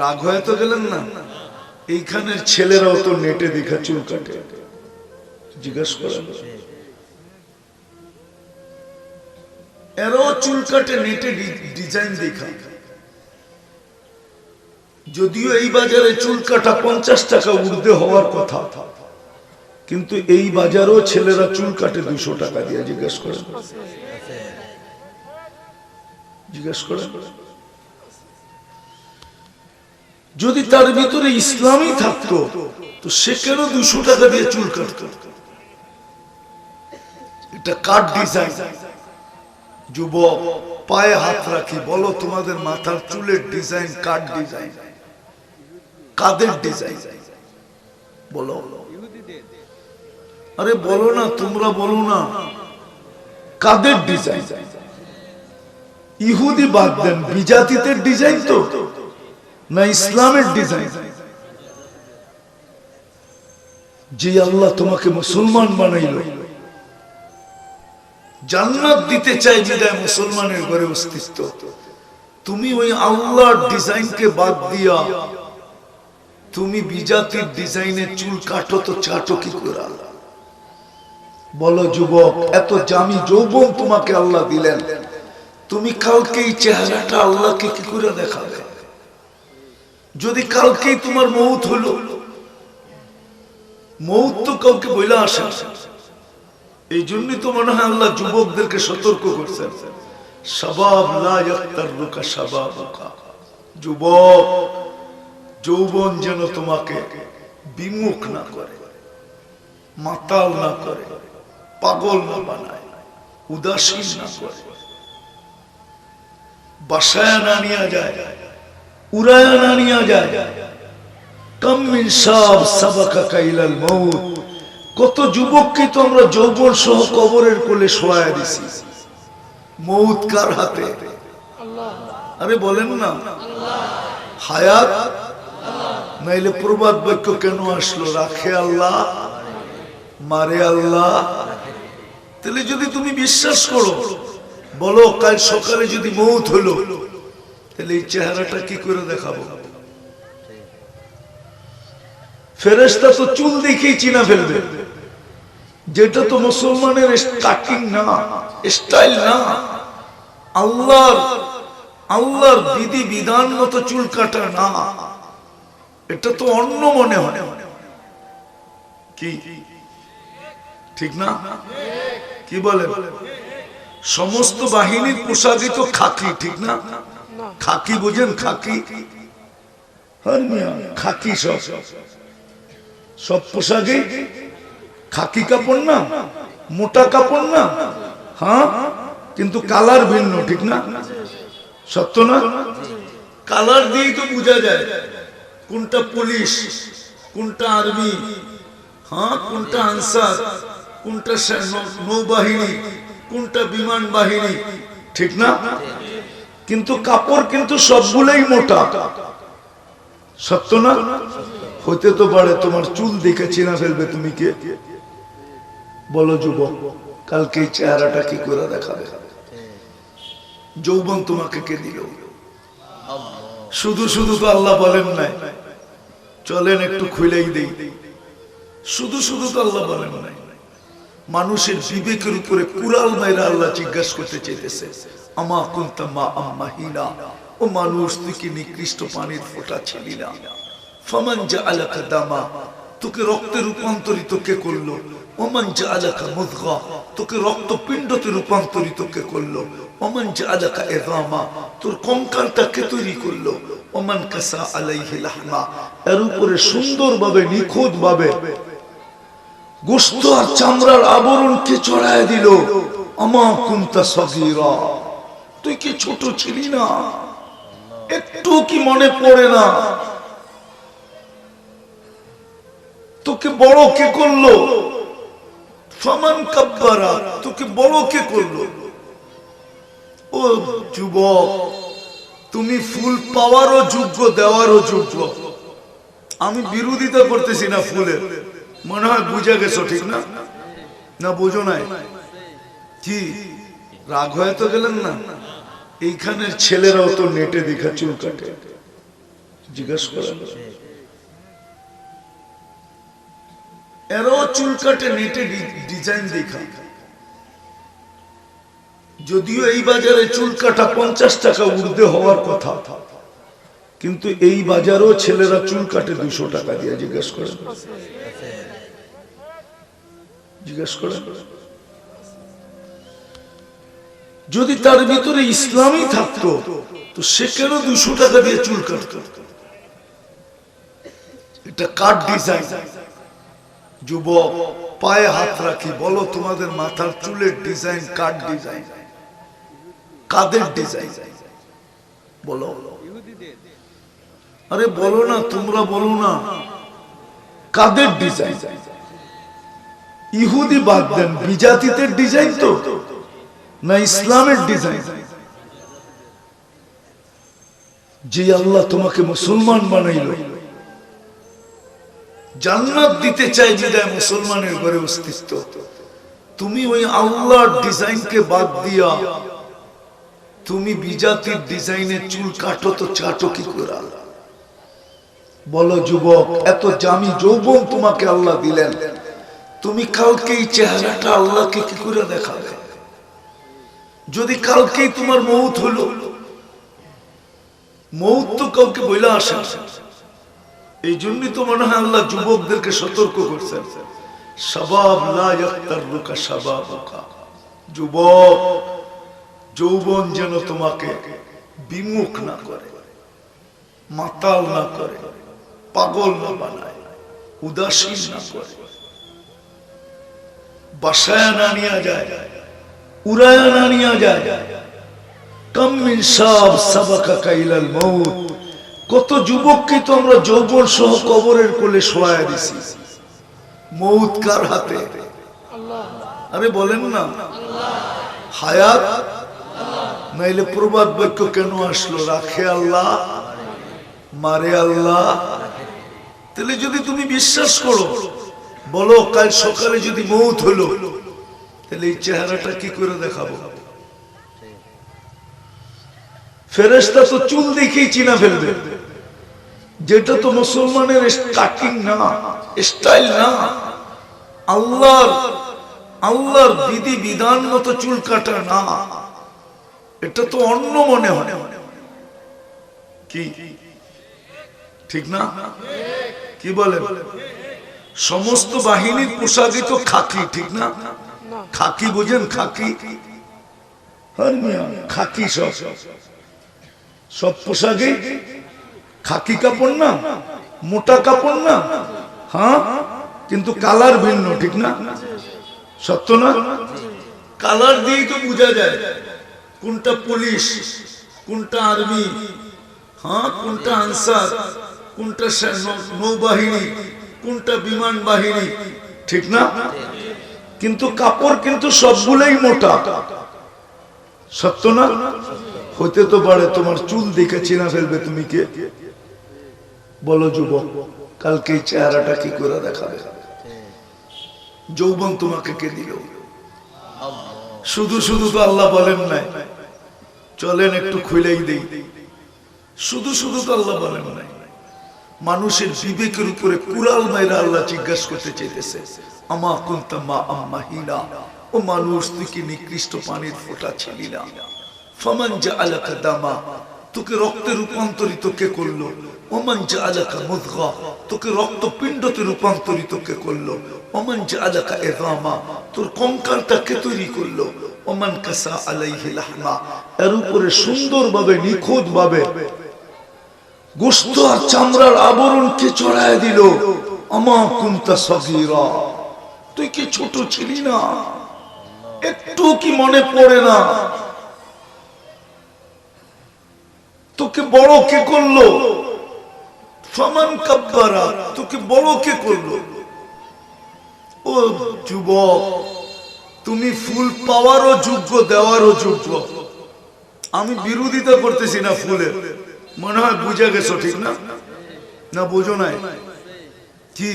রাগ হয়ে তো গেলেন না। এইখানের ছেলেরাও তো নেটে দেখা চুল কাটে। জিজ্ঞেস করেন। এরাও চুল কাটে, নেটে ডিজাইন দেখা যদিও এই বাজারে চুল কাটা পঞ্চাশ টাকা ঊর্ধ্বে হওয়ার কথা, কিন্তু এই বাজারও ছেলেরা চুল কাটে দুশো টাকা দিয়ে, জিজ্ঞেস করেন। জিজ্ঞেস করেন। যদি তার ভিতরে ইসলামই থাকতো, তো সে কেন দুশো টাকা দিয়ে চুল কাটত? এটা কাঠ ডিজাইন। যুবক, পায়ে হাত রাখি, বলো তোমাদের মাথার চুলের ডিজাইন কাঠ ডিজাইন? কাদের ডিজাইন? বলো। আরে বলো না, তোমরা বলো না। কাদের ডিজাইন? ইহুদি বাদ দেন, বিজাতিদের ডিজাইন তো। না ইসলামের ডিজাইন যে আল্লাহ তোমাকে মুসলমান বানাইল। জান্নাত দিতে চাই বিদায় মুসলমানের ঘরে অস্তিত্ব তুমি ওই আল্লাহর ডিজাইনকে বাদ দিয়া, তুমি বিজাতির ডিজাইনের চুল কাটো তো চাটো কি করে বলো যুবক, এত জামি যৌবন তোমাকে আল্লাহ দিলেন। তুমি কালকে এই চেহারাটা আল্লাহকে কি করে দেখাবে যদি কালকেই তোমার মৌত হলো, মৌত তো কাউকে বইলা আসে এই জন্যই তো মনে হয় আল্লাহ যুবকদেরকে সতর্ক করছেন। যৌবন যেন তোমাকে বিমুখ না করে, মাতাল না করে, পাগল না বানায়, উদাসীন না করে। বাসায় না নিয়ে যায় উড়ায় নিয়ে যায়। কম মিন সাব সাবাকা কাইলাল মউত। কত যুবককে তো আমরা যৌবন সহ কবরের কোলে শোয়া দিছি। মৌত কার হাতে? আরে বলেন না। হায়াত? নাইলে প্রবাদ বাক্য কেন আসলো? রাখে আল্লাহ, মারে আল্লাহ। তাহলে যদি তুমি বিশ্বাস করো, বলো কাল সকালে যদি মৌত হলো তাহলে এই চেহারাটা কি করে দেখাবো? ফেরেস্তা তো চুল দেখেই চিনা ফেলবে। যেটা তো মুসলমানের না, স্টাইল না। আল্লাহর আল্লাহর বিধি বিধান মতো চুল কাটা না। এটা তো অন্য মনে হয়। কি? ঠিক না? কি বলে সমস্ত বাহিনীর পোশাকই তো খাকি, ঠিক না? খাকি বুঝেন, খাকি? হ্যাঁ খাকি সব। সব পোশাকে খাকি কাপড় না, মোটা কাপড় না হ্যাঁ? কিন্তু কালার ভিন্ন, ঠিক না? সত্য না? কালার দিয়েই তো বোঝা যায় কোনটা পুলিশ, কোনটা আর্মি হ্যাঁ? কোনটা আনসার, কোনটা নৌবাহিনী, কোনটা বিমান বাহিনী, ঠিক না? কিন্তু কাপড় কিন্তু সবগুলোই মোটা। সত্য না? হতে তো পারে তোমার চুল দেখে চেনা ফেলবে তুমি কে? বলো যুবক, কালকে চেহারাটা কি করে দেখাবে? যৌবন তোমাকে কে দিল? শুধু শুধু তো আল্লাহ বলেন নাই। চলেন একটু খুলেই দেই। শুধু শুধু তো আল্লাহ বলেন নাই। মানুষের বিবেকের উপরে কুড়াল মাইরা আল্লাহ জিজ্ঞাসা করতে চাইতেছে। আমা কুন্তা মা আম্মা হিনা, ও মানুষ নিকৃষ্ট পানির ছিলি না? ফমান যা আলাকা দামা, তোকে রক্তে রূপান্তরিত কে করল? ওমান যা আলাকা মুদগা, তোকে রক্ত পিণ্ডতে রূপান্তরিত কে করল? ওমান যা আলাকা এদামা তোর কঙ্কালটা কে তৈরি করল? ওমান কাসা আলাইহি লাহমা, এর উপরে সুন্দরভাবে নিখুঁত ভাবে গোস্ত আর চামড়ার আবরণ কে চড়ায় দিল? আমা কুন্তা সগীরা। তুই কি ছোট ছিলি না? একটু কি মনে পড়ে না? তোকে বড় কে করল? ফমান কাব্বারা, তোকে বড় কে করল? ও যুবক, তুমি ফুল পাওয়ারও যোগ্য, দেওয়ারও যোগ্য। আমি বিরোধিতা করতেছি না ফুলের মনে হয় বুঝে গেছো, ঠিক না? না, বোঝো নাই। কি? রাগ হয়ে তো গেলেন না? এইখানের ছেলেরাও তো নেটে দেখা চুল কাটে। জিজ্ঞেস করেন। এরাও চুল কাটে, নেটে ডিজাইন দেখা। যদিও এই বাজারে চুল কাটা পঞ্চাশ টাকা ঊর্ধ্বে হওয়ার কথা, কিন্তু এই বাজারেও ছেলেরা চুল কাটে দুশো টাকা দিয়ে, জিজ্ঞেস করেন। জিজ্ঞেস করেন। যদি তার ভিতরে ইসলামই থাকতো, তো সে কেন দুশো টাকা দিয়ে চুল কাটত? এটা কাঠ ডিজাইন। যুবক, পায়ে হাত রাখি, বলো তোমাদের মাথার চুলের ডিজাইন কাঠ ডিজাইন? কাদের ডিজাইন? বলো। আরে বলো না, তোমরা বলো না। কাদের ডিজাইন? ইহুদি বাদ দেন, বিজাতিদের ডিজাইন তো। না ইসলামের ডিজাইন যে আল্লাহ তোমাকে মুসলমান বানাইল জান্নাত দিতে চাই বিদায় মুসলমানের ঘরে অস্তিত্ব তুমি ওই আল্লাহর ডিজাইনকে বাদ দিয়া, তুমি বিজাতির ডিজাইনের চুল কাটো তো চাটো কি করে? বলো যুবক, এত জামি যৌবন তোমাকে আল্লাহ দিলেন। তুমি কালকে এই চেহারাটা আল্লাহকে কি করে দেখাবে? যদি কালকেই তোমার মৌত হলো, মৌত তো কাউকে বইলা আসে এই জন্যই তো মনে হয় আল্লাহ যুবকদেরকে সতর্ক করছেন। বাসায় না নিয়ে যায়। যায়। কম মিন সাব মউত। কত যুবককে তো আমরা যৌবন সহ কবরের কোলে শোয়া দিছি। মৌত কার হাতে? আরে বলেন না। হায়াত? নাইলে প্রবাদ বাক্য কেন আসলো? রাখে আল্লাহ, মারে আল্লাহ। তাহলে যদি তুমি বিশ্বাস করো, বলো কাল সকালে যদি মৌত হলো তাহলে এই চেহারাটা কি করে দেখাবো? ফেরেস্তা তো চুল দেখেই চিনা ফেলবে। যেটা তো মুসলমানের কাটিং না, স্টাইল না। আল্লাহর আল্লাহর বিধি বিধান মতো চুল কাটা না। এটা তো অন্য মনে হয়। কি? ঠিক না? কি বলে সমস্ত বাহিনীর পোশাকই তো খাকি, ঠিক না? খাকি বোঝেন, খাকি? আর খাকি সব। সব পোশাকে? খাকি কাপড় না? মোটা কাপড় না? হ্যাঁ? কিন্তু কালার ভিন্ন, ঠিক না? সত্য না? কালার দিয়েই তো বোঝা যায় কোনটা পুলিশ, কোনটা আর্মি হ্যাঁ কোনটা আনসার, কোনটা নৌবাহিনী, কোনটা বিমান বাহিনী, ঠিক না? কিন্তু কাপড় কিন্তু সবগুলোই মোটা। সত্য না? হতে তো পারে তোমার চুল দেখে চিনা ফেলবে তুমি কে? বলো যুবক, কালকে চেহারাটা কি করে দেখাবে? যৌবন তোমাকে কে দিল? শুধু শুধু তো আল্লাহ বলেন নাই। চলেন একটু খুলেই দেই। শুধু শুধু তো আল্লাহ বলেন নাই। মানুষের বিবেকের উপরে কুরাল মাইরা আল্লাহ জিজ্ঞাসা করতে চাইতেছে, আমা কুন্তা মা আম্মা হিনা? ও মানুষ, তুই কি নিকৃষ্ট পানির ফোঁটা ছিলি না? ফমান যা আলাকা দামা? তোকে রক্তে রূপান্তরিত কে করল? ওমান যা আলাকা মুদগা? তোকে রক্ত পিণ্ডতে রূপান্তরিত কে করল? ওমান যা আলাকা এগামা তোর কঙ্কালটা কে তৈরি করল? ওমান কাসা আলাইহি লাহমা? এর উপরে সুন্দরভাবে নিখুঁত ভাবে গোস্ত আর চামড়ার আবরণ কে চড়ায় দিল। আমা কুন্তা সগীরা তুই কি ছোট ছিলি না? একটু কি মনে পড়ে না? তোকে বড় কে করল? ফামান কাব্বারা, তোকে বড় কে করল? ও যুবক, তুমি ফুল পাওয়ারও যোগ্য, দেওয়ারও যোগ্য। আমি বিরোধিতা করতেছি না ফুলের। মনে হয় বুঝে গেছো ঠিক না? না বুঝো নাই। কি?